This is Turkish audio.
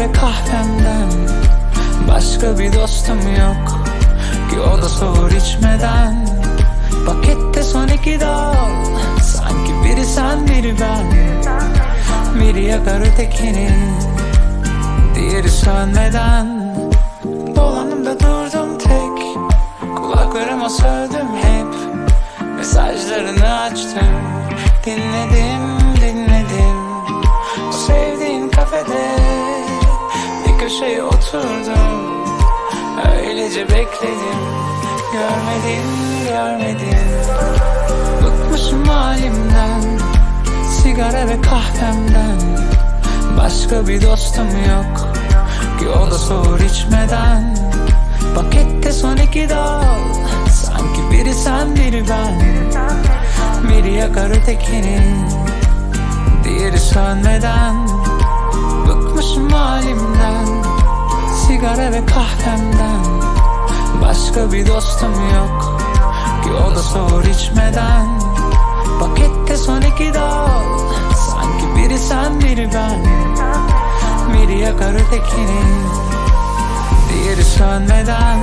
ve kahvemden. Başka bir dostum yok Ki o da soğur içmeden. Pakette son iki dal Sanki biri sen biri ben. Biri yakar ötekini Diğeri sönmeden. Dolanımda durdum tek Kulaklarıma sövdüm hep. Mesajlarını açtım köşeye oturdum. Öylece bekledim Görmedim görmedim. Bıkmışım halimden Sigara ve kahvemden. Başka bir dostum yok Ki o da soğur içmeden. Pakette son iki dal Sanki biri sen biri ben. Biri yakar ötekini Diğeri sönmeden ve kahvemden. Başka bir dostum yok Ki o da soğur içmeden. Pakette son iki dal Sanki biri sen biri ben. Biri yakar ötekini Diğeri sönmeden